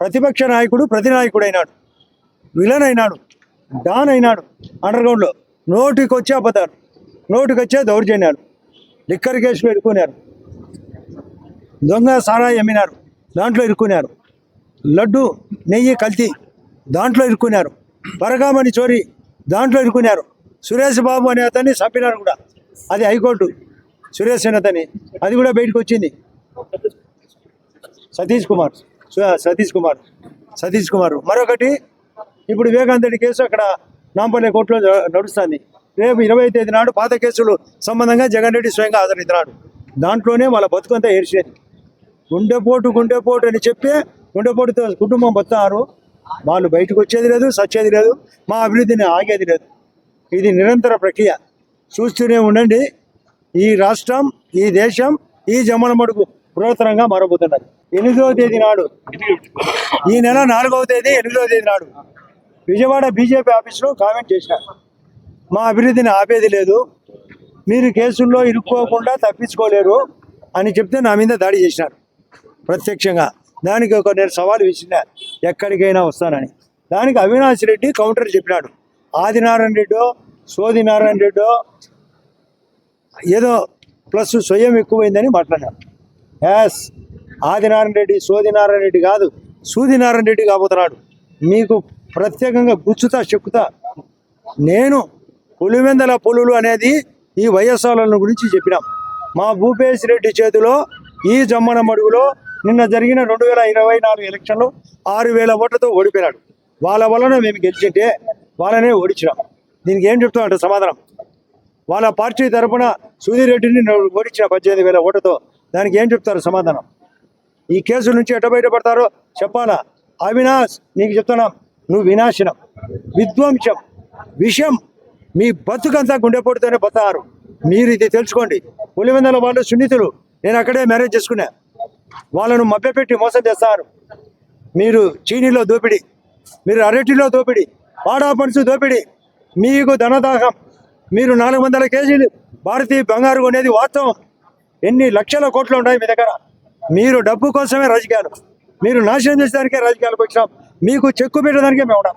ప్రతిపక్ష నాయకుడు ప్రతినాయకుడు అయినాడు విలన్ అయినాడు డాన్ అయినాడు అండర్గ్రౌండ్లో. నోటికి వచ్చే అబద్ధాలు. నోటికి వచ్చే దౌర్జన్యాలు. లిక్కర్ కేసులో ఇరుక్కున్నారు. దొంగ సారాయి అమ్మినారు దాంట్లో ఇరుక్కున్నారు. లడ్డు నెయ్యి కల్తీ దాంట్లో ఇరుక్కున్నారు. పరగామణి చోరీ దాంట్లో ఇరుక్కున్నారు. సురేష్ బాబు అనే అతన్ని చంపినారు కూడా. అది హైకోర్టు. సురేష్ అనే అతని అది కూడా బయటకు వచ్చింది సతీష్ కుమార్. సతీష్ కుమార్. సతీష్ కుమార్. మరొకటి ఇప్పుడు వివేకానంద రెడ్డి కేసు అక్కడ నాంపల్లి కోర్టులో నడుస్తుంది. రేపు ఇరవై తేదీ నాడు పాత కేసులు సంబంధంగా జగన్ రెడ్డి స్వయంగా హాజరవుతున్నాడు దాంట్లోనే వాళ్ళ బతుకంతా ఏడ్చేది. గుండెపోటు గుండెపోటు అని చెప్పి గుండెపోటుతో కుటుంబం బతున్నారు వాళ్ళు బయటకు వచ్చేది లేదు సచ్చేది లేదు మా అభివృద్ధిని ఆగేది లేదు. ఇది నిరంతర ప్రక్రియ. చూస్తూనే ఉండండి. ఈ రాష్ట్రం ఈ దేశం ఈ జమ్మల మడుగు పురాతనంగా మారబోతున్నది. ఎనిమిదవ తేదీ నాడు. ఈ నెల నాలుగవ తేదీ ఎనిమిదవ తేదీ నాడు. విజయవాడ బీజేపీ ఆఫీసులో కామెంట్ చేశారు. మా అభివృద్ధిని ఆపేది లేదు. మీరు కేసుల్లో ఇరుక్కోకుండా తప్పించుకోలేరు అని చెప్తే నా మీద దాడి చేసినారు ప్రత్యక్షంగా. దానికి ఒక నేను సవాల్ విసిరినా ఎక్కడికైనా వస్తానని. దానికి అవినాష్ రెడ్డి కౌంటర్ చెప్పినాడు. ఆదినారాయణ రెడ్డో సోది నారాయణ రెడ్డో ఏదో ప్లస్ స్వయం ఎక్కువైందని మాట్లాడారు. యాస్ ఆదినారాయణ రెడ్డి సోదినారాయణ రెడ్డి కాదు సూదినారాయణ రెడ్డి కాబోతున్నాడు. మీకు ప్రత్యేకంగా గుచ్చుతా చెక్కుతా. నేను పులివెందల పులులు అనేది ఈ వైఎస్ఆర్లను గురించి చెప్పినాం. మా భూపేష్ రెడ్డి చేతిలో ఈ జమ్మన మడుగులో నిన్న జరిగిన రెండు వేల ఇరవై నాలుగు ఎలక్షన్లో ఆరు వేల ఓట్లతో ఓడిపోయినాడు. వాళ్ళ వలన మేము గెలిచింటే వాళ్ళనే ఓడించినాం. దీనికి ఏం చెప్తామంటే సమాధానం. వాళ్ళ పార్టీ తరపున సుధీర్ రెడ్డిని ఓడించిన పద్దెనిమిది వేల ఓటుతో దానికి ఏం చెప్తారు సమాధానం? ఈ కేసు నుంచి ఎట బయటపడతారో చెప్పాలా? అవినాష్ నీకు చెప్తున్నాం నువ్వు వినాశనం విధ్వంసం విషయం మీ బతుకంతా గుండెపోటుతోనే బతారు మీరు ఇది తెలుసుకోండి. పులివెందల వాళ్ళు సున్నితులు. నేను అక్కడే మ్యారేజ్ చేసుకున్నా. వాళ్ళను మభ్యపెట్టి మోసం చేస్తారు. మీరు చీనీలో దోపిడి. మీరు అరటిలో దోపిడీ. పాడా పనుసు దోపిడి. మీకు ధనదాహం. మీరు నాలుగు వందల కేజీలు భారతీయ బంగారు కొనేది వాస్తవం. ఎన్ని లక్షల కోట్లు ఉన్నాయి మీ దగ్గర? మీరు డబ్బు కోసమే రాజకీయాలు. మీరు నాశనం చేసేదానికే రాజకీయాలకు వచ్చినాం. మీకు చెక్కు పెట్టడానికే మేము ఉన్నాం